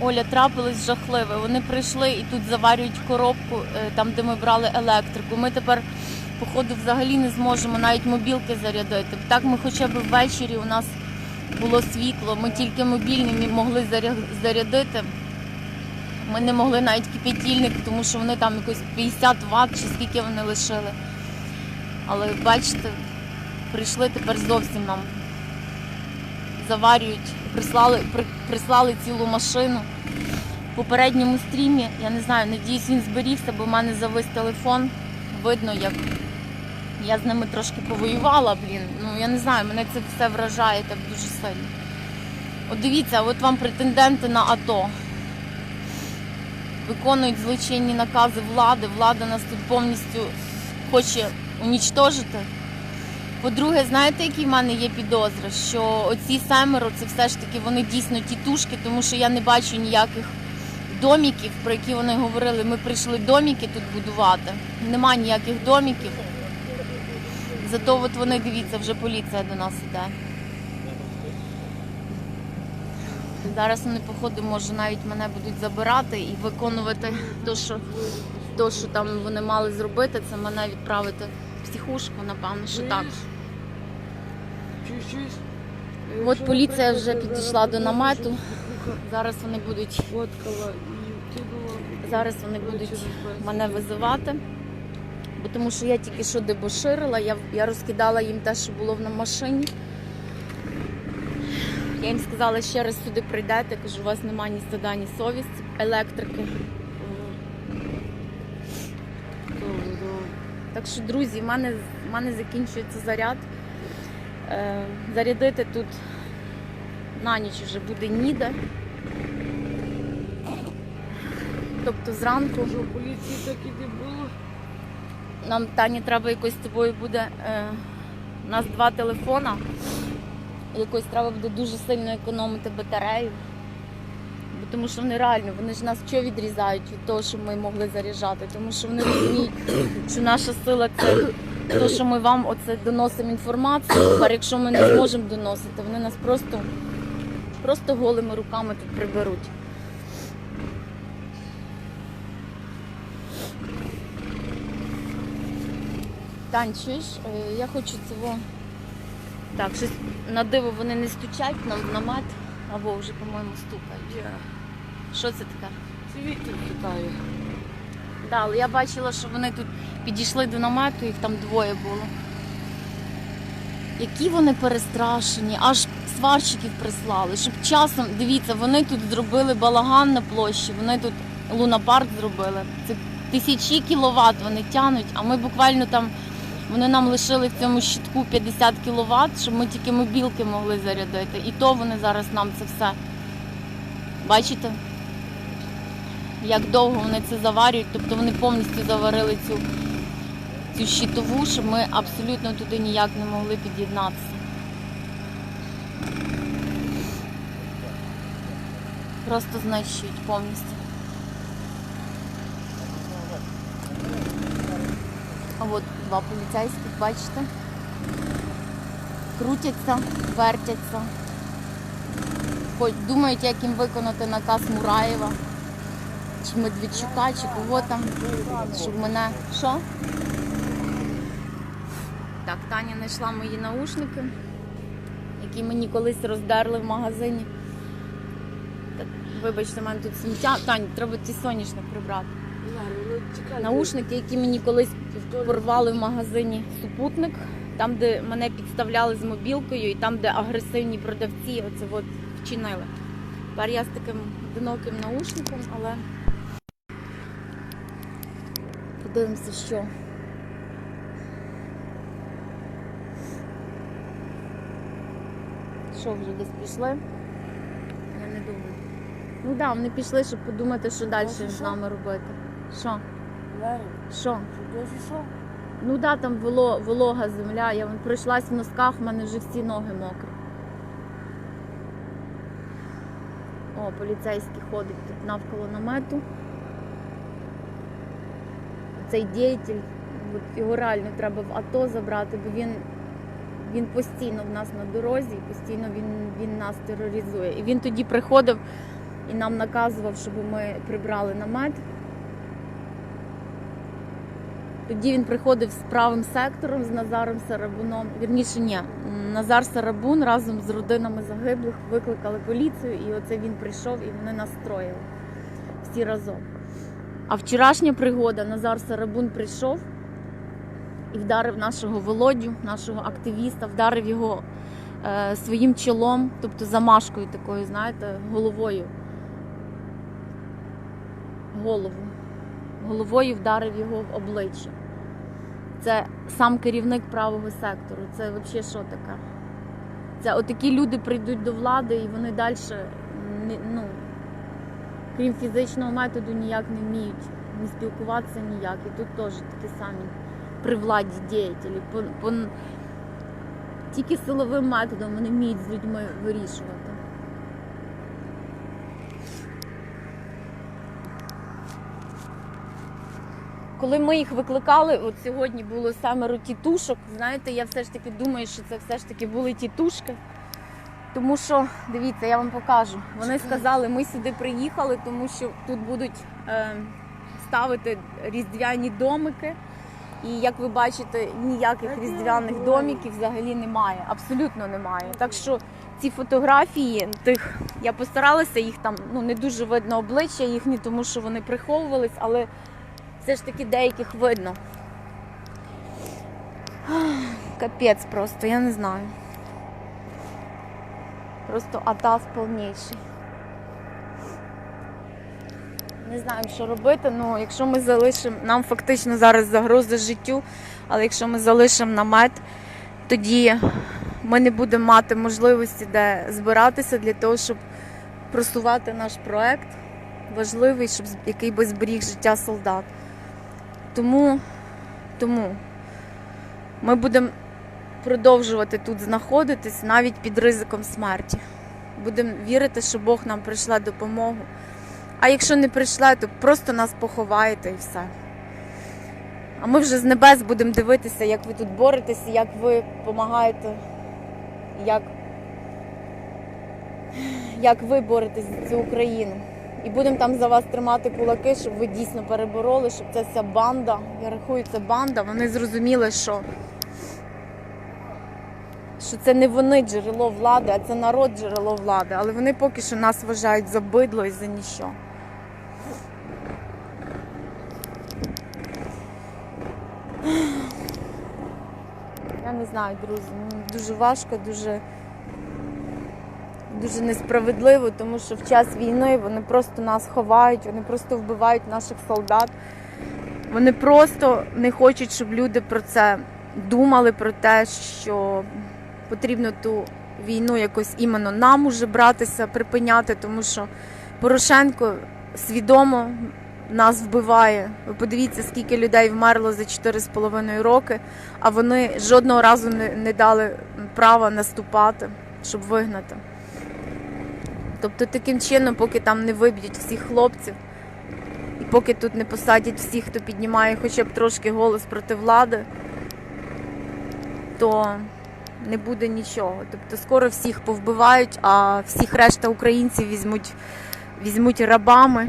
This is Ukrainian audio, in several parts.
Оля, трапилось жахливе. Вони прийшли і тут заварюють коробку, е, там, де ми брали електрику. Ми тепер, походу, взагалі не зможемо навіть мобілки зарядити. Так ми хоча б ввечері у нас було світло, ми тільки мобільні могли зарядити. Ми не могли навіть кипятильник, тому що вони там якось 50 Вт чи скільки вони лишили. Але бачите, прийшли тепер зовсім нам заварюють, прислали, при, прислали цілу машину. В попередньому стрімі, я не знаю, надіюсь, він зберігся, бо в мене завис телефон. Видно, як я з ними трошки повоювала, блін. Ну я не знаю, мене це все вражає так дуже сильно. От дивіться, от вам претенденти на АТО. Виконують злочинні накази влади. Влада нас тут повністю хоче унічтожити. По-друге, знаєте, які в мене є підозри? Що оці семеро це все ж таки вони дійсно тітушки, тому що я не бачу ніяких доміків, про які вони говорили. Ми прийшли доміки тут будувати. Нема ніяких доміків. Зато от вони дивіться, вже поліція до нас іде. Зараз вони, походу, може навіть мене будуть забирати і виконувати те, що, то, що там вони мали зробити, це мене відправити в психушку, напевно, що так. От поліція вже підійшла до намету. Зараз вони будуть, зараз вони будуть мене визивати. Бо тому що я тільки що дебоширила, я, я розкидала їм те, що було на машині. Я їм сказала, ще раз сюди прийдете, кажу, у вас немає ні стида, ні совісті, електрики. Так що, друзі, в мене, в мене закінчується заряд. Е, зарядити тут на ніч вже буде ніде. Тобто зранку Що поліції так і не було. нам Тані треба якось з тобою буде. Е, у нас два телефона. Якось треба буде дуже сильно економити батарею. Бо Тому що вони реально, вони ж нас що відрізають від того, щоб ми могли заряджати. Тому що вони розуміють, що наша сила це те, що ми вам оце доносимо інформацію. Тепер, якщо ми не зможемо доносити, вони нас просто, просто голими руками тут приберуть. Тань, чуєш, Е, я хочу цього. Так, щось на диво вони не стучать нам в намет, або вже, по-моєму, стукають. Я. Що це таке? Це вітер кидає. Да, я бачила, що вони тут підійшли до намету, їх там двоє було. Які вони перестрашені, аж сварщиків прислали, щоб часом, дивіться, вони тут зробили балаган на площі, вони тут лунапарк зробили. Це тисячі кіловат вони тянуть, а ми буквально там, вони нам лишили в цьому щитку 50 кіловат, щоб ми тільки мобілки могли зарядити. І то вони зараз нам це все. Бачите? Як довго вони це заварюють, тобто вони повністю заварили цю, цю щитову, щоб ми абсолютно туди ніяк не могли під'єднатися. Просто знищують повністю. А от два поліцейських, бачите? Крутяться, вертяться. Думають, як їм виконати наказ Мураєва чи Медведчука, чи кого там, щоб мене. Що? Так, Таня знайшла мої наушники, які мені колись роздерли в магазині. Так, вибачте, в мене тут сміття. Тань, треба ці соняшник прибрати. Ну. Наушники, які мені колись порвали в магазині супутник, там, де мене підставляли з мобілкою, і там, де агресивні продавці оце от вчинили. Тепер я з таким одиноким наушником, але подивимося, що. Що вже десь пішли? Я не думаю. Ну так, да, вони пішли, щоб подумати, що далі з нами робити. Що? Що? Ну да, там воло, волога земля. Я вон пройшлась в носках, в мене вже всі ноги мокрі. О, поліцейський ходить тут навколо намету. Цей діятель, от його реально треба в АТО забрати, бо він, він постійно в нас на дорозі, постійно він, він нас тероризує. І він тоді приходив і нам наказував, щоб ми прибрали намет. Тоді він приходив з правим сектором з Назаром Сарабуном. Вірніше, ні, Назар Сарабун разом з родинами загиблих викликали поліцію, і оце він прийшов і вони нас строїли всі разом. А вчорашня пригода Назар Сарабун прийшов і вдарив нашого Володю, нашого активіста, вдарив його е, своїм чолом, тобто замашкою такою, знаєте, головою. Голову. Головою вдарив його в обличчя. Це сам керівник правого сектору. Це взагалі що таке? Це отакі люди прийдуть до влади і вони далі, ну, крім фізичного методу, ніяк не вміють не спілкуватися ніяк. І тут теж такі самі при владі діятелі. По, по, тільки силовим методом вони вміють з людьми вирішувати. Коли ми їх викликали, от сьогодні було семеро тітушок. Знаєте, я все ж таки думаю, що це все ж таки були тітушки. Тому що, дивіться, я вам покажу. Вони сказали, ми сюди приїхали, тому що тут будуть е, ставити різдвяні домики. І як ви бачите, ніяких різдвяних домиків взагалі немає. Абсолютно немає. Так що ці фотографії тих я постаралася їх там ну не дуже видно обличчя їхні, тому що вони приховувались, але все ж таки деяких видно. Капець просто, я не знаю. Просто атас повніший. Не знаємо, що робити. Ну, якщо ми залишимо, нам фактично зараз загроза життю, але якщо ми залишимо намет, тоді ми не будемо мати можливості де збиратися для того, щоб просувати наш проект важливий, щоб який би зберіг життя солдат. Тому, тому ми будемо продовжувати тут знаходитись навіть під ризиком смерті. Будемо вірити, що Бог нам прийшла допомогу. А якщо не прийшла, то просто нас поховаєте і все. А ми вже з небес будемо дивитися, як ви тут боретеся, як ви допомагаєте, як, як ви боретесь за цю Україну. І будемо там за вас тримати кулаки, щоб ви дійсно перебороли, щоб ця вся банда, я рахую, це банда, вони зрозуміли, що, що це не вони джерело влади, а це народ джерело влади. Але вони поки що нас вважають за бидло і за ніщо. Я не знаю, друзі. Дуже важко, дуже, дуже несправедливо, тому що в час війни вони просто нас ховають, вони просто вбивають наших солдат. Вони просто не хочуть, щоб люди про це думали, про те, що потрібно ту війну якось іменно нам уже братися, припиняти, тому що Порошенко свідомо нас вбиває. Ви подивіться, скільки людей вмерло за 4,5 роки, а вони жодного разу не, не дали права наступати, щоб вигнати. Тобто таким чином, поки там не виб'ють всіх хлопців, і поки тут не посадять всіх, хто піднімає хоча б трошки голос проти влади, то не буде нічого. Тобто скоро всіх повбивають, а всіх решта українців візьмуть, візьмуть рабами,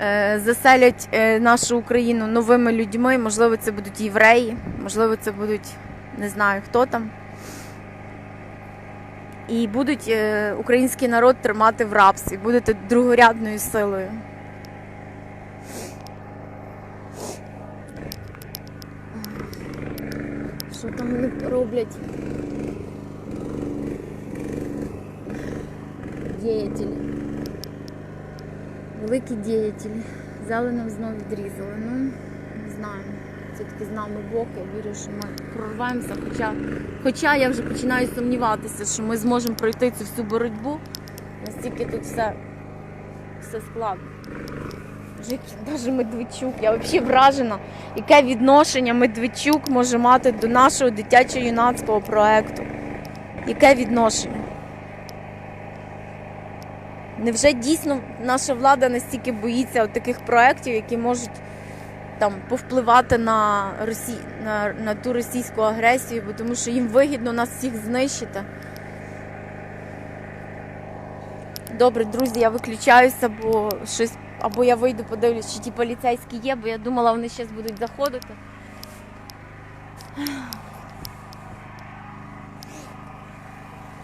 е, заселять е, нашу Україну новими людьми. Можливо, це будуть євреї, можливо, це будуть не знаю хто там. І будуть е, український народ тримати в рабстві, будете другорядною силою. Що там вони роблять? Діятелі. Великі діятелі. Взяли нам знову відрізали. Ну, не знаю. Все-таки з нами Бог, я вірю, що ми прорвемося. Хоча, хоча я вже починаю сумніватися, що ми зможемо пройти цю всю боротьбу. Настільки тут все, все складно. Навіть Медведчук, я взагалі вражена, яке відношення Медведчук може мати до нашого дитячо-юнацького проекту. Яке відношення? Невже дійсно наша влада настільки боїться от таких проєктів, які можуть там повпливати на, Росі... на, на ту російську агресію, бо тому що їм вигідно нас всіх знищити? Добре, друзі, я виключаюся, бо щось або я вийду, подивлюсь, чи ті поліцейські є, бо я думала, вони зараз будуть заходити.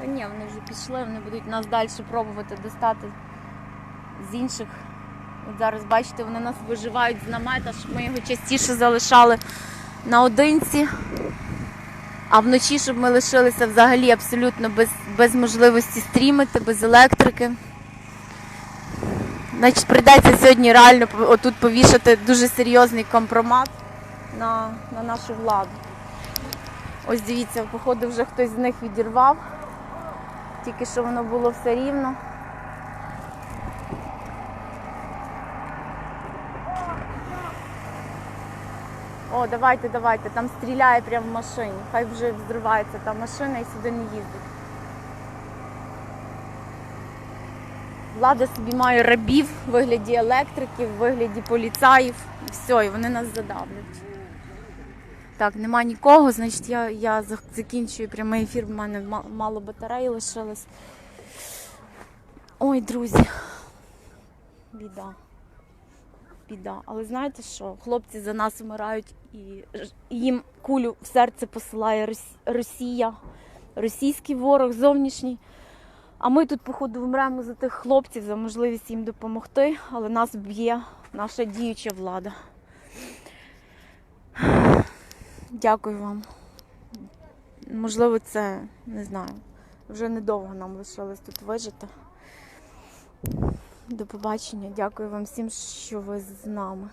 Та ні, вони вже пішли, вони будуть нас далі пробувати достати з інших. От зараз бачите, вони нас виживають з намета, щоб ми його частіше залишали наодинці. А вночі, щоб ми лишилися взагалі абсолютно без, без можливості стрімити, без електрики. Значить, прийдеться сьогодні реально отут повішати дуже серйозний компромат на, на нашу владу. Ось дивіться, походу вже хтось з них відірвав. Тільки що воно було все рівно. О, давайте, давайте, там стріляє прямо в машині. Хай вже взривається та машина і сюди не їздить. Влада собі має рабів в вигляді електриків, в вигляді поліцаїв. І все, і вони нас задавлять. Так, нема нікого, значить я, я закінчую прямий ефір, в мене ма- мало батареї лишилось. Ой, друзі. Біда. Біда. Але знаєте що? Хлопці за нас вмирають і їм кулю в серце посилає Росія, російський ворог зовнішній. А ми тут, походу, вмремо за тих хлопців, за можливість їм допомогти, але нас б'є наша діюча влада. Дякую вам. Можливо, це не знаю. Вже недовго нам лишилось тут вижити. До побачення. Дякую вам всім, що ви з нами.